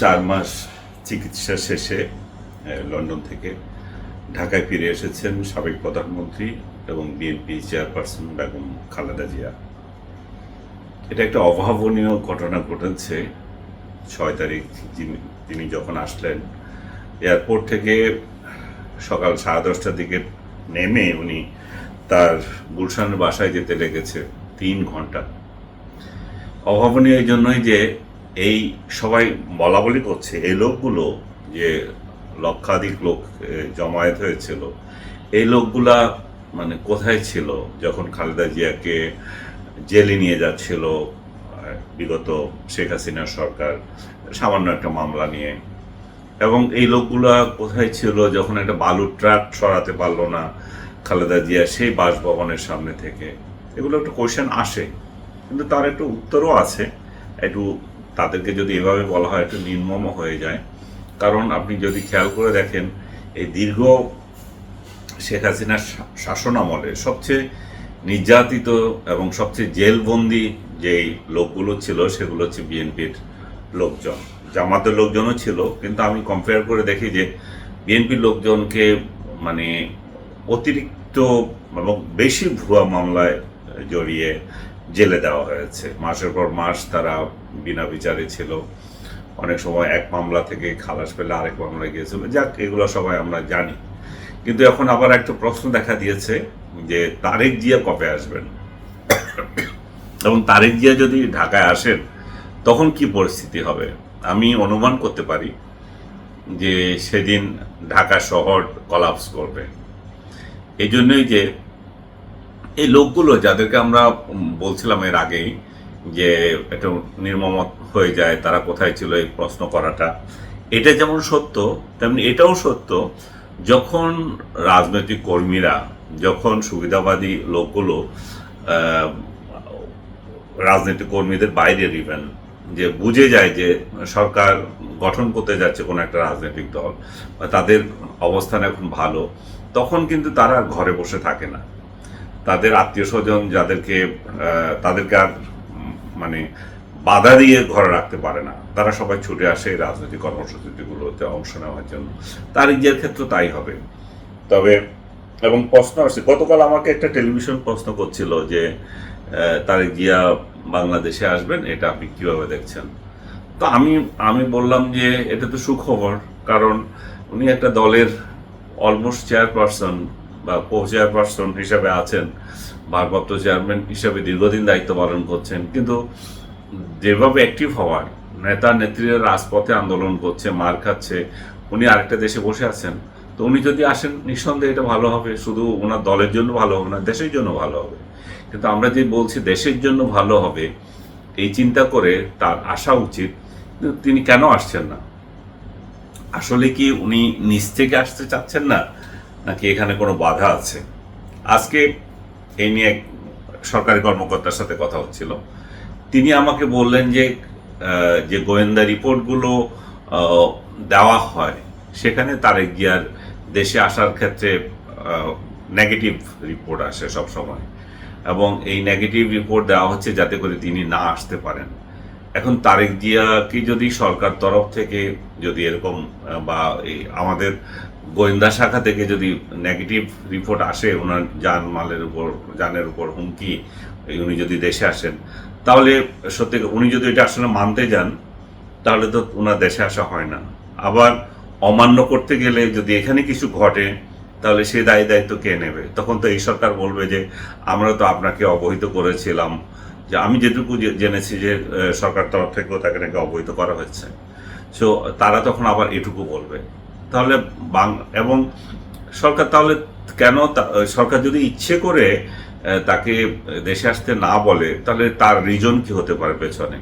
চার মাস চিকিৎসা শেষে লন্ডন থেকে ঢাকায় ফিরে এসেছেন সাবেক প্রধানমন্ত্রী এবং বিএনপি চেয়ারপারসন বেগম খালেদা জিয়া। এটা একটা অভাবনীয় ঘটনা ঘটেছে। ছয় তারিখ তিনি যখন আসলেন, এয়ারপোর্ট থেকে সকাল সাড়ে দশটার দিকে নেমে উনি তার গুলশানের বাসায় যেতে লেগেছে তিন ঘণ্টা। অভাবনীয় এই জন্যই যে এই সবাই বলা বলি করছে, এই লোকগুলো যে লক্ষাধিক লোক জমায়েত হয়েছিল, এই লোকগুলা মানে কোথায় ছিল যখন খালেদা জিয়াকে জেলে নিয়ে যাচ্ছিল বিগত শেখ হাসিনার সরকার সামান্য একটা মামলা নিয়ে? এবং এই লোকগুলা কোথায় ছিল যখন একটা বালুর ট্রাক সরাতে পারল না খালেদা জিয়া সেই বাসভবনের সামনে থেকে? এগুলো একটা কোয়েশ্চেন আসে, কিন্তু তার একটু উত্তরও আছে, একটু তাদেরকে যদি এভাবে বলা হয়, একটু নির্মম হয়ে যায়। কারণ আপনি যদি খেয়াল করে দেখেন, এই দীর্ঘ শেখ হাসিনার শাসন আমলে সবচেয়ে নির্যাতিত এবং সবচেয়ে জেলবন্দি যেই লোকগুলো ছিল, সেগুলো হচ্ছে বিএনপির লোকজন। জামাতের লোকজনও ছিল, কিন্তু আমি কম্পেয়ার করে দেখি যে বিএনপির লোকজনকে মানে অতিরিক্ত এবং বেশি ভুয়া মামলায় জড়িয়ে জেলে দেওয়া হয়েছে। মাসের পর মাস তারা বিনা বিচারে ছিল। অনেক সময় এক মামলা থেকে খালাস পেলে আরেক মামলায় গিয়েছিল। যাক, এগুলো সবাই আমরা জানি। কিন্তু এখন আবার একটা প্রশ্ন দেখা দিয়েছে যে তারেক জিয়া কবে আসবেন? এবং তারেক জিয়া যদি ঢাকায় আসেন, তখন কি পরিস্থিতি হবে? আমি অনুমান করতে পারি যে সেদিন ঢাকা শহর কলাপস করবে। এই জন্যই যে এই লোকগুলো যাদেরকে আমরা বলছিলাম এর আগেই যে একটু নির্মম হয়ে যায়, তারা কোথায় ছিল এই প্রশ্ন করাটা, এটা যেমন সত্য, তেমনি এটাও সত্য, যখন রাজনৈতিক কর্মীরা, যখন সুবিধাবাদী লোকগুলো রাজনৈতিক কর্মীদের বাইরের ইভেন যে বুঝে যায় যে সরকার গঠন করতে যাচ্ছে কোনো একটা রাজনৈতিক দল, বা তাদের অবস্থান এখন ভালো, তখন কিন্তু তারা ঘরে বসে থাকে না। তাদের আত্মীয় স্বজন যাদেরকে তাদেরকে আর মানে বাধা দিয়ে ঘরে রাখতে পারে না। তারা সবাই ছুটে আসে রাজনৈতিক কর্মসূচিগুলোতে অংশ নেওয়ার জন্য। তার নিজের ক্ষেত্রে তাই হবে। তবে, এবং প্রশ্ন আসছে, গতকাল আমাকে একটা টেলিভিশন প্রশ্ন করছিল যে তারেক জিয়া বাংলাদেশে আসবেন, এটা আপনি কীভাবে দেখছেন? তো আমি আমি বললাম যে, এটা তো সুখবর, কারণ উনি একটা দলের অলমোস্ট চেয়ারপারসন বা কো চেয়ারপারসন হিসাবে আছেন, ভারপ্রাপ্ত চেয়ারম্যান হিসাবে দীর্ঘদিন দায়িত্ব পালন করছেন, কিন্তু যেভাবে অ্যাক্টিভ হওয়ার, নেতা নেত্রীরা রাজপথে আন্দোলন করছে, মার খাচ্ছে, উনি আরেকটা দেশে বসে আছেন, তো উনি যদি আসেন, নিঃসন্দেহে এটা ভালো হবে, শুধু ওনার দলের জন্য ভালো হবে না, দেশের জন্য ভালো হবে। কিন্তু আমরা যে বলছি দেশের জন্য ভালো হবে, এই চিন্তা করে তার আসা উচিত তিনি কেন আসছেন না? আসলে কি উনি নিচ থেকে আসতে চাচ্ছেন না? নাকি এখানে কোনো বাধা আছে? আজকে এই নিয়ে সরকারি কর্মকর্তার সাথে কথা হচ্ছিল। তিনি আমাকে বললেন যে যে গোয়েন্দা রিপোর্টগুলো দেওয়া হয়, সেখানে তারেক জিয়ার দেশে আসার ক্ষেত্রে নেগেটিভ রিপোর্ট আসে সব সময়। এবং এই নেগেটিভ রিপোর্ট দেওয়া হচ্ছে যাতে করে তিনি না আসতে পারেন। এখন তারেক জিয়াকে যদি সরকার তরফ থেকে যদি এরকম বা এই আমাদের গোয়েন্দা শাখা থেকে যদি নেগেটিভ রিপোর্ট আসে, ওনার যান মালের উপর যানের উপর হুমকি উনি যদি দেশে আসেন, তাহলে সত্যি উনি যদি এটা আসলে মানতে যান, তাহলে তো ওনার দেশে আসা হয় না। আবার অমান্য করতে গেলে যদি এখানে কিছু ঘটে, তাহলে সে দায়ী দায়িত্ব কে নেবে? তখন তো এই সরকার বলবে যে, আমরা তো আপনাকে অবহিত করেছিলাম। যে আমি যেটুকু জেনেছি যে সরকার তরফ থেকেও তাকে নাকি অবহিত করা হয়েছে। সো তারা তখন আবার এটুকু বলবে। তাহলে এবং সরকার তাহলে কেন সরকার যদি ইচ্ছে করে তাকে দেশে আসতে না বলে, তাহলে তার রিজন কি হতে পারে পেছনে?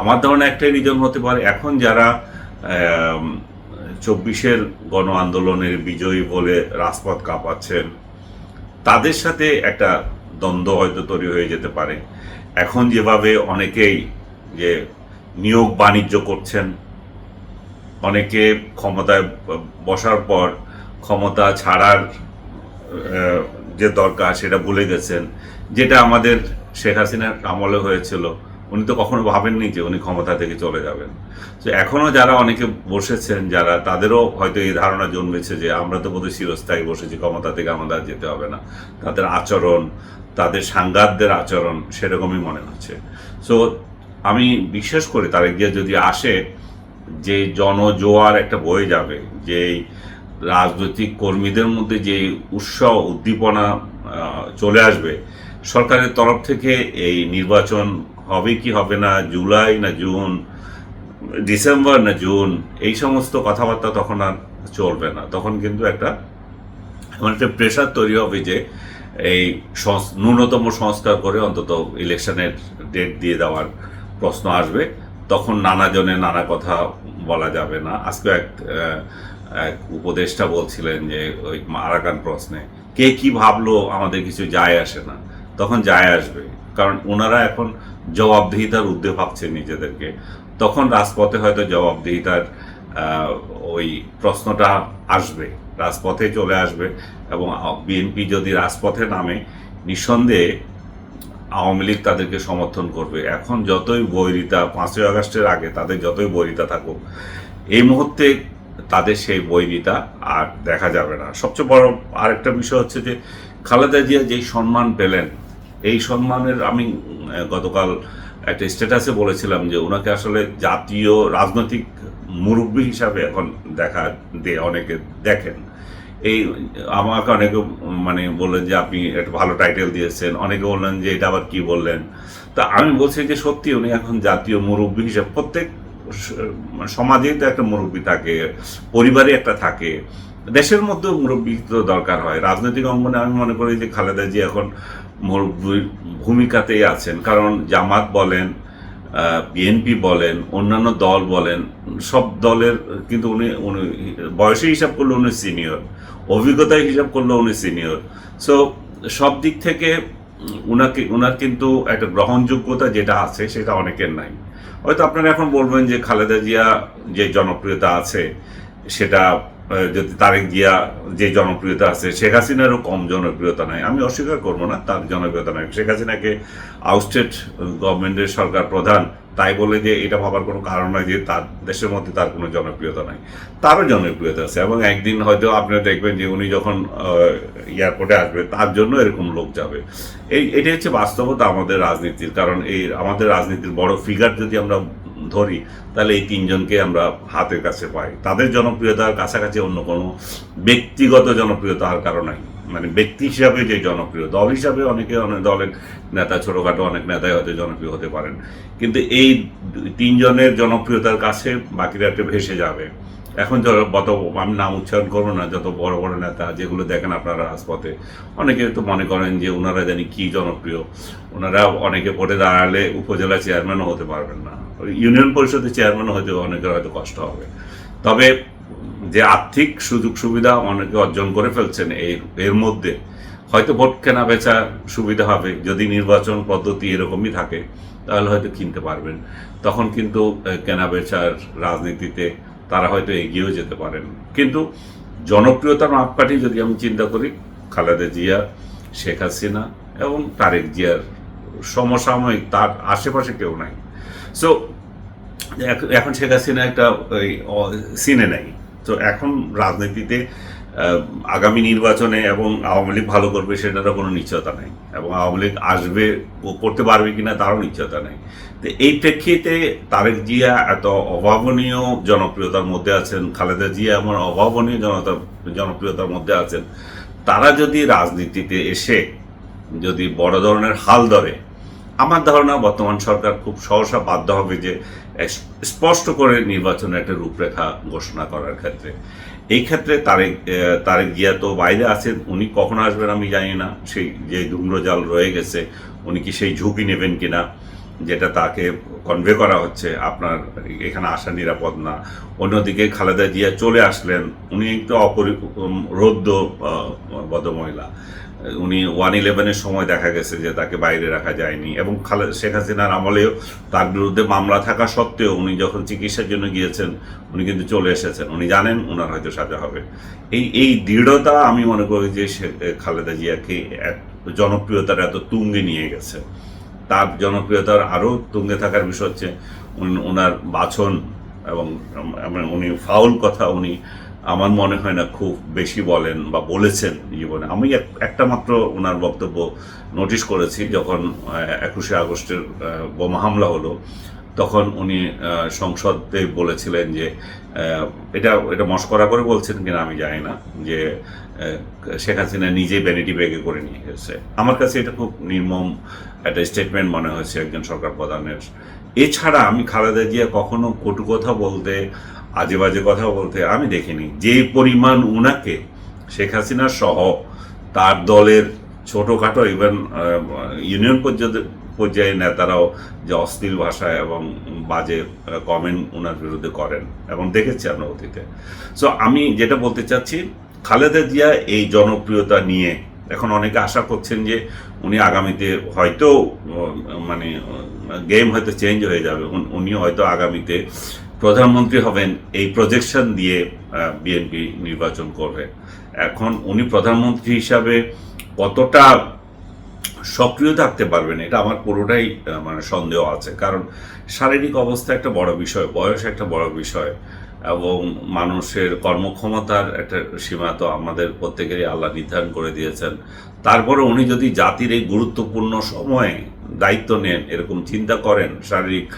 আমার ধারণা একটাই রিজন হতে পারে, এখন যারা চব্বিশের গণ আন্দোলনের বিজয়ী বলে রাজপথ কাঁপাচ্ছেন, তাদের সাথে একটা দ্বন্দ্ব হয়তো তৈরি হয়ে যেতে পারে। এখন যেভাবে অনেকেই যে নিয়োগ বাণিজ্য করছেন অনেকে ক্ষমতায় বসার পর ক্ষমতা ছাড়ার যে দরকার সেটা ভুলে গেছেন। যেটা আমাদের শেখ হাসিনার আমলে হয়েছিল, উনি তো কখনো ভাবেননি যে উনি ক্ষমতা থেকে চলে যাবেন। তো এখনও যারা অনেকে বসেছেন, যারা তাদেরও হয়তো এই ধারণা জন্মেছে যে আমরা তো বোধহয় চিরস্থায়ী বসেছি, ক্ষমতা থেকে আমাদের যেতে হবে না। তাদের আচরণ, তাদের সাংঘাতদের আচরণ সেরকমই মনে হচ্ছে। সো আমি বিশ্বাস করি তারেক জিয়া যদি আসে যে জনজোয়ার একটা বয়ে যাবে, যে রাজনৈতিক কর্মীদের মধ্যে যে উৎসাহ, উদ্দীপনা চলে আসবে, সরকারের তরফ থেকে এই নির্বাচন হবে কি হবে না, জুলাই না জুন, ডিসেম্বর না জুন, এই সমস্ত কথাবার্তা তখন আর চলবে না। তখন কিন্তু একটা এমন একটা প্রেশার তৈরি হবে যে এই ন্যূনতম সংস্কার করে অন্তত ইলেকশনের ডেট দিয়ে দেওয়ার প্রশ্ন আসবে। তখন নানা জনে নানা কথা বলা যাবে না। আজকে এক এক উপদেষ্টা বলছিলেন যে, ওই আরাকান প্রশ্নে, কে কি ভাবলো আমাদের কিছু যায় আসে না। তখন যায় আসবে। কারণ ওনারা এখন জবাবদিহিতার ঊর্ধ্বে ভাবছেন নিজেদেরকে। তখন রাজপথে হয়তো জবাবদিহিতার ওই প্রশ্নটা আসবে। রাজপথে চলে আসবে এবং বিএনপি যদি রাজপথে নামে, নিঃসন্দেহে আওয়ামী লীগ তাদেরকে সমর্থন করবে। এখন যতই বৈরিতা, পাঁচই আগস্টের আগে তাদের যতই বৈরিতা থাকুক, এই মুহূর্তে তাদের সেই বৈরিতা আর দেখা যাবে না। সবচেয়ে বড় আরেকটা বিষয় হচ্ছে যে, খালেদা জিয়া যেই সম্মান পেলেন, এই সম্মানের আমি গতকাল একটা স্ট্যাটাসে বলেছিলাম যে ওনাকে আসলে জাতীয় রাজনৈতিক মুরব্বী হিসাবে এখন দেখা দিয়ে অনেকে দেখেন। এই আমাকে অনেকে মানে বললেন যে আপনি একটা ভালো টাইটেল দিয়েছেন। অনেকে বললেন যে এটা আবার কি বললেন? তা আমি বলছি যে সত্যি উনি এখন জাতীয় মুরব্বী হিসেবে প্রত্যেক মানে সমাজেই তো একটা মুরব্বী থাকে, পরিবারে একটা থাকে। দেশের মধ্যেও মুরব্বী তো দরকার হয়। রাজনৈতিক অঙ্গনে আমি মনে করি যে খালেদা জি এখন মুরব্বীর ভূমিকাতেই আছেন। কারণ জামাত বলেন বিএনপি বলেন, অন্যান্য দল বলেন, সব দলের কিন্তু উনি উনি বয়সে হিসাব করলে উনি সিনিয়র অভিজ্ঞতায় হিসাব করলে উনি সিনিয়র সো সব দিক থেকে উনাকে, উনার কিন্তু একটা গ্রহণযোগ্যতা যেটা আছে সেটা অনেকের নাই। হয়তো আপনারা এখন বলবেন যে খালেদা জিয়া যে জনপ্রিয়তা আছে, সেটা যদি তারেক জিয়া যে জনপ্রিয়তা আছে, শেখ হাসিনারও কম জনপ্রিয়তা নাই। আমি অস্বীকার করব না, তার জনপ্রিয়তা নাই। শেখ হাসিনাকে আউটস্টেট গভর্নমেন্টের সরকার প্রধান তাই বলে যে এটা ভাবার কোনো কারণ নয় যে তার দেশের মধ্যে তার কোনো জনপ্রিয়তা নাই। তারও জনপ্রিয়তা আছে এবং একদিন হয়তো আপনারা দেখবেন যে উনি যখন এয়ারপোর্টে আসবে, তার জন্য এরকম লোক যাবে। এই, এটাই হচ্ছে বাস্তবতা আমাদের রাজনীতির, কারণ এই আমাদের রাজনীতির বড় ফিগার যদি আমরা ধরি, তাহলে এই তিনজনকে আমরা হাতের কাছে পাই। তাদের জনপ্রিয়তার কাছাকাছি অন্য কোনো ব্যক্তিগত জনপ্রিয়তা আর কারও নাই। মানে ব্যক্তি হিসাবে যে জনপ্রিয়, দল হিসাবে অনেকে অনেক দলের নেতা, ছোটোখাটো অনেক নেতাই হয়তো জনপ্রিয় হতে পারেন। কিন্তু এই তিনজনের জনপ্রিয়তার কাছে বাকিরা একটু ভেসে যাবে। এখন যত আমি নাম উচ্চারণ করব না, যত বড় বড় নেতা, যেগুলো দেখেন আপনারা রাজপথে, অনেকে তো মনে করেন যে ওনারা জানি কি জনপ্রিয়। ওনারা অনেকে ভোটে দাঁড়ালে উপজেলা চেয়ারম্যানও হতে পারবেন না। ইউনিয়ন পরিষদের চেয়ারম্যান হয়তো অনেকের হয়তো কষ্ট হবে। তবে যে আর্থিক সুযোগ সুবিধা অনেকে অর্জন করে ফেলছেন এর এর মধ্যে, হয়তো ভোট কেনা বেচা সুবিধা হবে। যদি নির্বাচন পদ্ধতি এরকমই থাকে, তাহলে হয়তো কিনতে পারবেন। তখন কিন্তু কেনা বেচার রাজনীতিতে তারা হয়তো এগিয়েও যেতে পারেন। কিন্তু জনপ্রিয়তার মাপকাঠি যদি আমি চিন্তা করি, খালেদা জিয়া, শেখ হাসিনা এবং তারেক জিয়ার সমসাময়িক তার আশেপাশে কেউ নাই। সো এখন শেখ হাসিনা একটা, ওই সিনে নেই। তো এখন রাজনীতিতে আগামী নির্বাচনে এবং আওয়ামী লীগ ভালো করবে সেটারও কোনো নিশ্চয়তা নেই। এবং আওয়ামী লীগ আসবে ও করতে পারবে কি না তারও নিশ্চয়তা নেই। তো এই প্রেক্ষিতে তারেক জিয়া এত অভাবনীয় জনপ্রিয়তার মধ্যে আছেন, খালেদা জিয়া এমন অভাবনীয় জনতা, জনপ্রিয়তার মধ্যে আছেন, তারা যদি রাজনীতিতে এসে যদি বড় ধরনের হাল ধরে, আমার ধারণা বর্তমান সরকার খুব সহসা বাধ্য হবে যে স্পষ্ট করে নির্বাচনের একটা রূপরেখা ঘোষণা করার ক্ষেত্রে। এই ক্ষেত্রে তারেক তারেক জিয়া তো বাইরে আছেন, উনি কখন আসবেন আমি জানি না। সেই যে ধূম্রজাল রয়ে গেছে, উনি কি সেই ঝুঁকি নেবেন কিনা, যেটা তাকে কনভে করা হচ্ছে, আপনার এখানে আসা নিরাপদ না। অন্যদিকে খালেদা জিয়া চলে আসলেন, উনি একটু অপরিরোধ্য বদমহিলা। উনি ওয়ান ইলেভেনের সময় দেখা গেছে যে তাকে বাইরে রাখা যায়নি। এবং খালে, শেখ হাসিনার আমলেও তার বিরুদ্ধে মামলা থাকা সত্ত্বেও উনি যখন চিকিৎসার জন্য গিয়েছেন, উনি কিন্তু চলে এসেছেন। উনি জানেন ওনার হয়তো সাজা হবে। এই এই দৃঢ়তা আমি মনে করি যে খালেদা জিয়াকে এক জনপ্রিয়তার এত তুঙ্গে নিয়ে গেছে। তার জনপ্রিয়তার আরও তুঙ্গে থাকার বিষয় হচ্ছে ওনার বাছন এবং উনি ফাউল কথা উনি আমার মনে হয় না খুব বেশি বলেন বা বলেছেন জীবনে। আমি এক- একটা মাত্র ওনার বক্তব্য নোটিশ করেছি যখন একুশে আগস্টের বোমা হামলা হলো, তখন উনি সংসদে বলেছিলেন যে এটা এটা মস্করা করে বলছেন কিনা আমি জানি না, যে শেখ হাসিনা নিজেই ভ্যানিটি ব্যাগে করে নিয়ে গেছে। আমার কাছে এটা খুব নির্মম একটা স্টেটমেন্ট মনে হয়েছে একজন সরকার প্রধানের। এছাড়া আমি খালেদা জিয়া কখনো কটু কথা বলতে আজে বাজে কথা বলতে আমি দেখিনি। যে পরিমাণ উনাকে, শেখ হাসিনা সহ তার দলের ছোটোখাটো ইভেন ইউনিয়ন পর্যায়ে পর্যায়ে নেতারাও যে অশ্লীল ভাষায় এবং বাজে কমেন্ট ওনার বিরুদ্ধে করেন এবং দেখেছি আমরা অতীতে। সো আমি যেটা বলতে চাচ্ছি, খালেদা জিয়া এই জনপ্রিয়তা নিয়ে এখন অনেকে আশা করছেন যে উনি আগামীতে হয়তো মানে গেম হয়তো চেঞ্জ হয়ে যাবে। উনি হয়তো আগামীতে প্রধানমন্ত্রী হবেন এই প্রজেকশন দিয়ে বিএনপি নির্বাচন করবে। এখন উনি প্রধানমন্ত্রী হিসাবে কতটা সক্রিয় থাকতে পারবেন, এটা আমার পুরোটাই মানে সন্দেহ আছে। কারণ শারীরিক অবস্থা একটা বড় বিষয়, বয়স একটা বড় বিষয়, এবং মানুষের কর্মক্ষমতার একটা সীমা তো আমাদের প্রত্যেকেরই আল্লাহ নির্ধারণ করে দিয়েছেন। তারপরে উনি যদি জাতির এই গুরুত্বপূর্ণ সময়ে দায়িত্ব নেন, এরকম চিন্তা করেন শারীরিক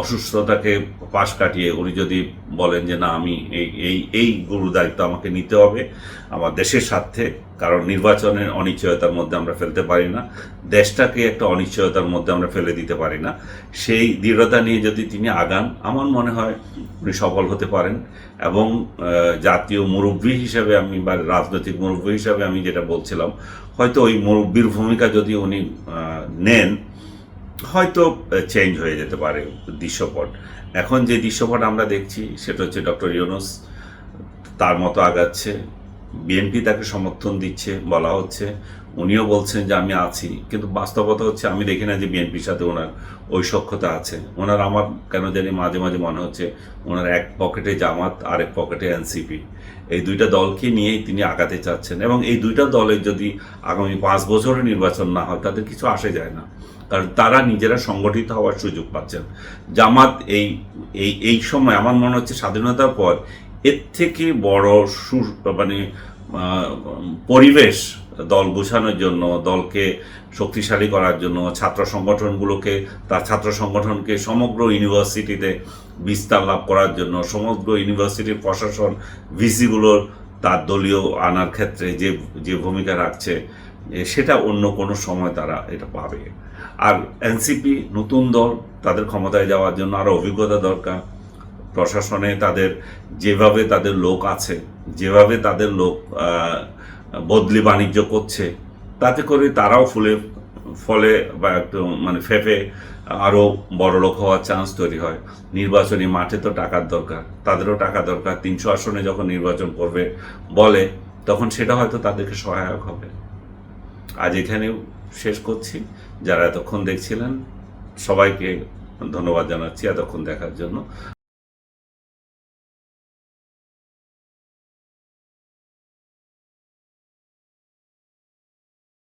অসুস্থতাকে পাশ কাটিয়ে উনি যদি বলেন যে না, আমি এই এই এই গুরু দায়িত্ব আমাকে নিতে হবে, আমার দেশের স্বার্থে, কারণ নির্বাচনের অনিশ্চয়তার মধ্যে আমরা ফেলতে পারি না, দেশটাকে একটা অনিশ্চয়তার মধ্যে আমরা ফেলে দিতে পারি না, সেই দৃঢ়তা নিয়ে যদি তিনি আগান, আমার মনে হয় উনি সফল হতে পারেন এবং জাতীয় মুরব্বী হিসেবে আমি বা রাজনৈতিক মুরব্বী হিসাবে আমি যেটা বলছিলাম, হয়তো ওই মুরব্বীর ভূমিকা যদি উনি নেন হয়তো চেঞ্জ হয়ে যেতে পারে দৃশ্যপট। এখন যে দৃশ্যপট আমরা দেখছি, সেটা হচ্ছে ডক্টর ইউনুস, তার মতো আগাচ্ছে। বিএনপি তাকে সমর্থন দিচ্ছে, বলা হচ্ছে। উনিও বলছেন যে আমি আছি, কিন্তু বাস্তবতা হচ্ছে আমি দেখি না যে বিএনপির সাথে ওনার ওই সক্ষতা আছে। ওনার আমার কেন জানি মাঝে মাঝে মনে হচ্ছে ওনার এক পকেটে জামাত, আর এক পকেটে এনসিপি। এই দুইটা দলকে নিয়েই তিনি আগাতে চাচ্ছেন এবং এই দুইটা দলের যদি আগামী পাঁচ বছরের নির্বাচন না হয় তাদের কিছু আসে যায় না। কারণ তারা নিজেরা সংগঠিত হওয়ার সুযোগ পাচ্ছেন। জামাত এই এই এই সময় আমার মনে হচ্ছে স্বাধীনতার পর এর থেকে বড় সু মানে পরিবেশ দল গোছানোর জন্য, দলকে শক্তিশালী করার জন্য, ছাত্র সংগঠনগুলোকে, তার ছাত্র সংগঠনকে সমগ্র ইউনিভার্সিটিতে বিস্তার লাভ করার জন্য, সমগ্র ইউনিভার্সিটির প্রশাসন ভিসিগুলোর তার দলীয় আনার ক্ষেত্রে যে যে ভূমিকা রাখছে সেটা অন্য কোনো সময় তারা এটা পাবে। আর এনসিপি নতুন দল, তাদের ক্ষমতায় যাওয়ার জন্য আরও অভিজ্ঞতা দরকার। প্রশাসনে তাদের, যেভাবে তাদের লোক আছে, যেভাবে তাদের লোক বদলি বাণিজ্য করছে, তাতে করে তারাও ফুলে, ফলে বা একটু মানে ফেফে আরও বড় লোক হওয়ার চান্স তৈরি হয়। নির্বাচনী মাঠে তো টাকার দরকার, তাদেরও টাকা দরকার। তিনশো আসনে যখন নির্বাচন করবে বলে, তখন সেটা হয়তো তাদেরকে সহায়ক হবে। আজ এখানেও শেষ করছি। যারা এতক্ষণ দেখছিলেন, সবাইকে ধন্যবাদ জানাচ্ছি এতক্ষণ দেখার জন্য।